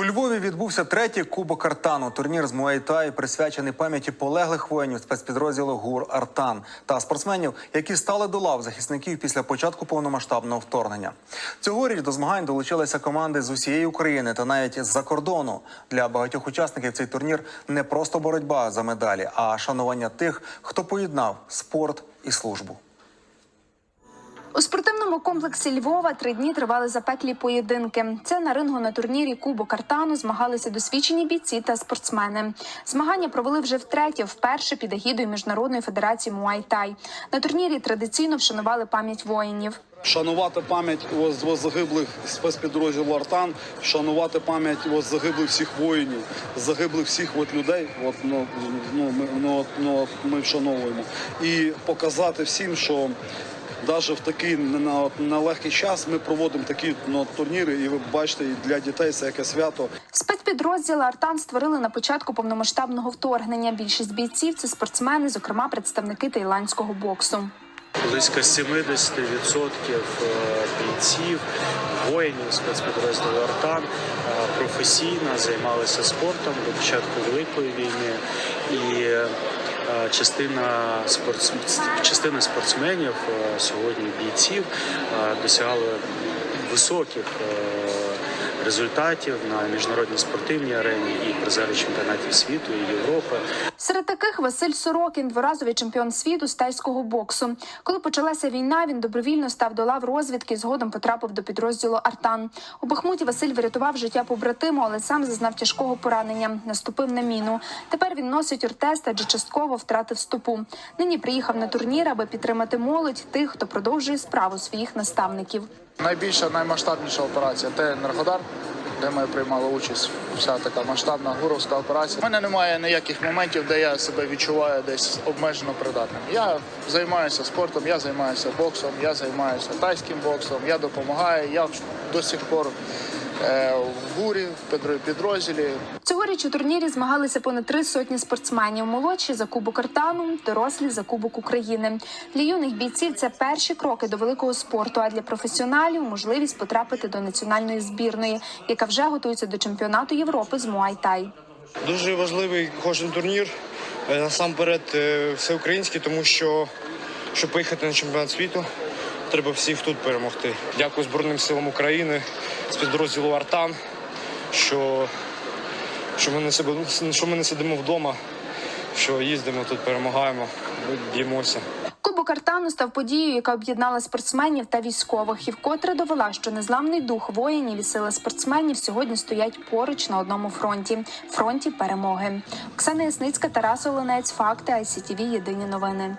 У Львові відбувся третій кубок Артану. Турнір з Муайтай присвячений пам'яті полеглих воїнів спецпідрозділу ГУР Артан та спортсменів, які стали до лав захисників після початку повномасштабного вторгнення. Цьогоріч до змагань долучилися команди з усієї України та навіть з-за кордону. Для багатьох учасників цей турнір не просто боротьба за медалі, а шанування тих, хто поєднав спорт і службу. У спортивному комплексі Львова три дні тривали запеклі поєдинки. Це на рингу на турнірі Кубок Артану змагалися досвідчені бійці та спортсмени. Змагання провели вже втретє, вперше під егідою Міжнародної федерації Муай-Тай. На турнірі традиційно вшанували пам'ять воїнів. Шанувати пам'ять загиблих спецпідрозділу Артан, шанувати пам'ять загиблих всіх воїнів, загиблих всіх от людей. От ну, ну, ми, ну, ну, ми вшановуємо і показати всім, що навіть в такий на- нелегкий час ми проводимо такі ну, турніри, і ви бачите, і для дітей це яке свято. Спецпідрозділи Артан створили на початку повномасштабного вторгнення. Більшість бійців це спортсмени, зокрема представники таїландського боксу. Близько 70% бійців, воїнів спецпідрозділу Артан е, професійно займалися спортом до початку Великої війни. І е, частина, спортс... частина спортсменів е, сьогодні бійців е, досягали високих е, результатів на міжнародній спортивній арені і призери чемпіонатів світу і Європи. Серед таких Василь Сорокін, дворазовий чемпіон світу з тайського боксу. Коли почалася війна, він добровільно став до лав розвідки. і Згодом потрапив до підрозділу Артан. У Бахмуті Василь врятував життя побратиму, але сам зазнав тяжкого поранення. Наступив на міну. Тепер він носить ортез, адже частково втратив стопу. Нині приїхав на турнір, аби підтримати молодь тих, хто продовжує справу своїх наставників. Найбільша, наймасштабніша операція це Енергодар, де ми приймали участь. Вся така масштабна гуровська операція. У мене немає ніяких моментів, де я себе відчуваю десь обмежено придатним. Я займаюся спортом, я займаюся боксом, я займаюся тайським боксом, я допомагаю. Я до сих пор в гурі, в підро- підрозділі. Цьогоріч у турнірі змагалися понад три сотні спортсменів. Молодші за кубок Артану, дорослі за кубок України. Для юних бійців це перші кроки до великого спорту. А для професіоналів можливість потрапити до національної збірної, яка вже готується до чемпіонату Європи з Муай-Тай. Дуже важливий кожен турнір. е, Насамперед е, всеукраїнський, тому що щоб поїхати на чемпіонат світу, треба всіх тут перемогти. Дякую Збройним силам України з підрозділу Артан, що, що, ми не себе, що ми не сидимо вдома, що їздимо тут, перемагаємо, б'ємося. Кубок Артану став подією, яка об'єднала спортсменів та військових, і вкотре довела, що незламний дух воїнів і сили спортсменів сьогодні стоять поруч на одному фронті фронті перемоги. Оксана Ясницька, Тарас Оленець, факти ICTV, Єдині новини.